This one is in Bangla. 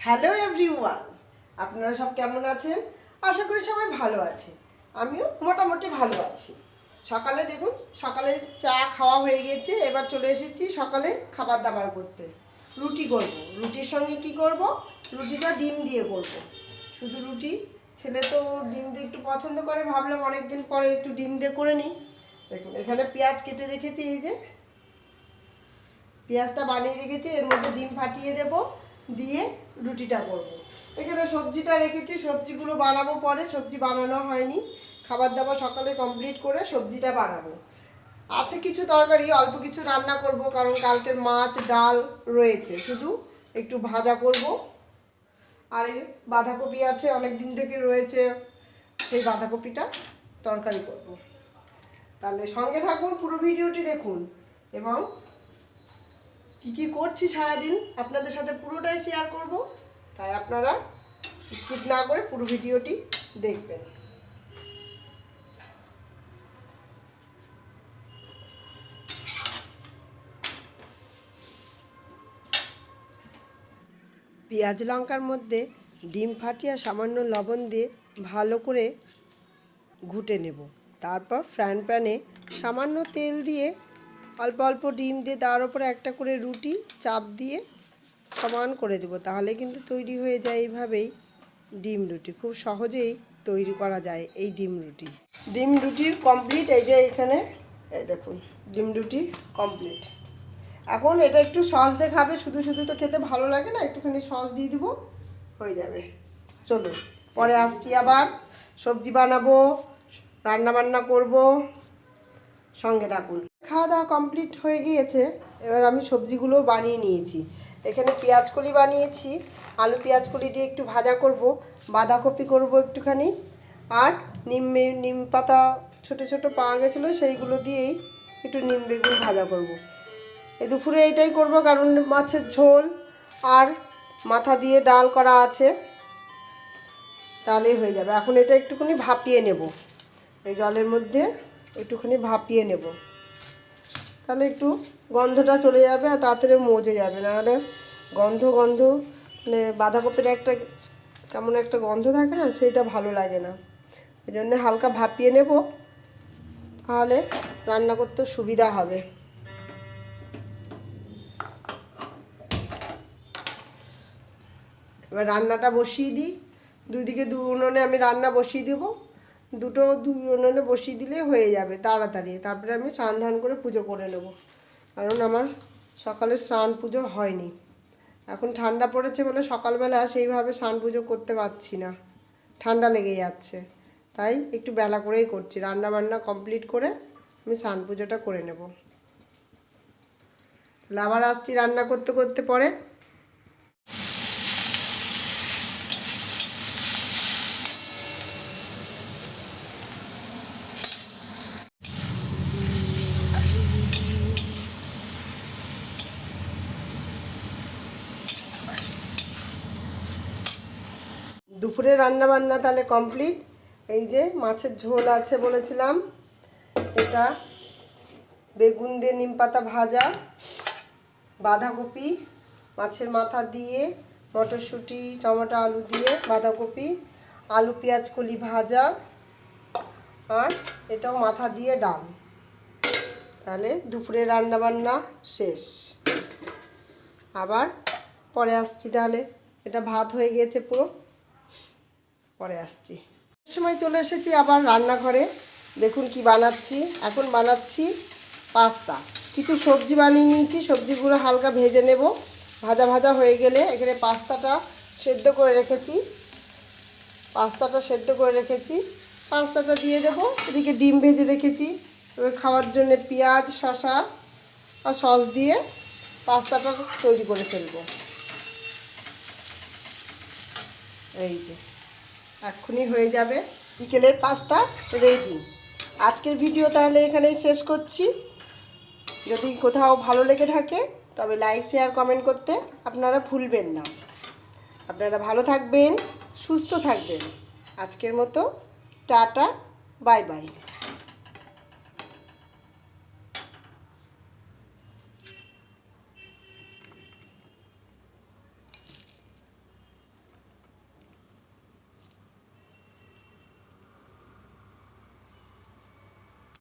হ্যালো এভরিওয়ান আপনারা সব কেমন আছেন? আশা করি সবাই ভালো আছে আমিও মোটামুটি ভালো আছি। সকালে দেখুন, সকালে চা খাওয়া হয়ে গেছে। এবার চলে এসেছি সকালে খাবার দাবার করতে। রুটি করব। রুটির সঙ্গে কি করব? রুটিটা ডিম দিয়ে করব। শুধু রুটি? ছেলে তো ডিম দিয়ে একটু পছন্দ করে। ভাবলাম অনেকদিন পরে একটু ডিম দিয়ে করে নিই। দেখুন, এখানে পেঁয়াজ কেটে রেখেছি, এই যে। পেঁয়াজটা বানিয়ে রেখেছি। এর মধ্যে ডিম ফাটিয়ে দেব। দিয়ে রুটিটা করব। এখানে সবজিটা রেখেছি, সবজিগুলো বানাবো পরে, সবজি বানানো হয়নি। খাবার দাবার সকালে কমপ্লিট করে সবজিটা বানাবো। আছে কিছু তরকারি, অল্প কিছু রান্না করব, কারণ কালকের মাছ, ডাল রয়েছে। শুধু একটু ভাজা করব। আর বাঁধাকপি আছে অনেক দিন থেকে রয়েছে। সেই বাঁধাকপিটা তরকারি করব। তাহলে সঙ্গে থাকুন পুরো ভিডিওটি দেখুন এবং কি কি করছি সারাদিন? আপনাদের সাথে পুরোটাই শেয়ার করব। তাই আপনারা স্কিপ না করে পুরো ভিডিওটি দেখবেন। পেঁয়াজ লঙ্কার মধ্যে ডিম ফাটিয়ে সামান্য লবণ দিয়ে ভালো করে ঘুটে নেব। তারপর ফ্রাইং প্যানে সামান্য তেল দিয়ে অল্প অল্প ডিম দিয়ে তার উপরে একটা করে রুটি, চাপ দিয়ে সমান করে দেব। তাহলে কিন্তু তৈরি হয়ে যায় এইভাবেই ডিম রুটি। খুব সহজেই তৈরি করা যায় এই ডিম রুটি। ডিম রুটির কমপ্লিট এই যে এখানে, এই দেখুন, ডিম রুটি কমপ্লিট এখন এটা একটু সস দিয়ে খাবে, শুধু শুধু তো খেতে ভালো লাগে না, একটুখানি সস দিয়ে দিব, হয়ে যাবে। চলুন, পরে আসছি আবার। সবজি বানাবো রান্না বান্না করব। সঙ্গে থাকুন। খাওয়া দাওয়া কমপ্লিট হয়ে গিয়েছে, এবার আমি সবজিগুলো বানিয়ে নিয়েছি। এখানে পেঁয়াজ কলি বানিয়েছি, আলু পেঁয়াজ কলি দিয়ে একটু ভাজা করব, বাঁধাকপি করব একটুখানি, আর নিম নিম পাতা ছোটো ছোটো পাওয়া গেছিল সেইগুলো দিয়েই একটু নিম বেগুন ভাজা করব। এই দুপুরে এটাই করব, কারণ মাছের ঝোল আর মাথা দিয়ে ডাল করা আছে, তাহলেই হয়ে যাবে। এখন এটা একটুখানি ভাপিয়ে নেব। এই জলের মধ্যে একটুখানি ভাপিয়ে নেব। তাহলে একটু গন্ধটা চলে যাবে আর তাড়াতাড়ি মজে যাবে। নাহলে গন্ধ গন্ধ মানে বাঁধাকপির একটা কেমন একটা গন্ধ থাকে না সেটা ভালো লাগে না। এই জন্য হালকা ভাপিয়ে নেব, তাহলে রান্না করতে সুবিধা হবে। এবার রান্নাটা বসিয়ে দিই। দুই দিকে দু উনুনে আমি রান্না বসিয়ে দেব। দুটো দুই উনুনে বসিয়ে দিলে হয়ে যাবে তাড়াতাড়ি। তারপরে আমি স্নান ধান করে পুজো করে নেব। কারণ আমার সকালে স্নান পুজো হয়নি। এখন ঠান্ডা পড়েছে বলে সকালবেলা সেইভাবে স্নান পুজো করতে পারছি না। ঠান্ডা লেগে যাচ্ছে। তাই একটু বেলা করেই করছি। রান্না বান্না কমপ্লিট করে আমি স্নান পুজোটা করে নেব। তাহলে আবার আসছি রান্না করতে করতে পরে দুপুরে রান্না বান্না তাহলে কমপ্লিট। এই যে মাছের ঝোল আছে বলেছিলাম। এটা বেগুন দিয়ে নিম পাতা ভাজা, বাঁধাকপি, মাছের মাথা দিয়ে, মটরশুঁটি, টমেটো আলু দিয়ে, বাঁধাকপি, আলু, পেঁয়াজ, কলি ভাজা, আর এটাও মাথা দিয়ে ডাল। তাহলে দুপুরে রান্না বান্না শেষ। আবার পরে আসছি তাহলে। এটা ভাত হয়ে গিয়েছে পুরো। পরে আসছি। সময় চলে এসেছি আবার রান্নাঘরে। দেখুন কি বানাচ্ছি। এখন বানাচ্ছি পাস্তা। কিছু সবজি বানিয়ে নিয়েছি। সবজিগুলো হালকা ভেজে নেব। ভাজা ভাজা হয়ে গেলে এখানে পাস্তাটা সেদ্ধ করে রেখেছি। পাস্তাটা সেদ্ধ করে রেখেছি। পাস্তাটা দিয়ে দেবো। এদিকে ডিম ভেজে রেখেছি। এবার খাওয়ার জন্য পেঁয়াজ, শসা আর সস দিয়ে পাস্তাটা তৈরি করে ফেলব। এই যে। এক্ষুনি হয়ে যাবে বিকেলের পাস্তা রেডি। আজকের ভিডিও তাহলে এখানেই শেষ করছি। যদি কোথাও ভালো লেগে থাকে, তবে লাইক, শেয়ার, কমেন্ট করতে আপনারা ভুলবেন না। আপনারা ভালো থাকবেন, সুস্থ থাকবেন। আজকের মতো টাটা, বাই বাই।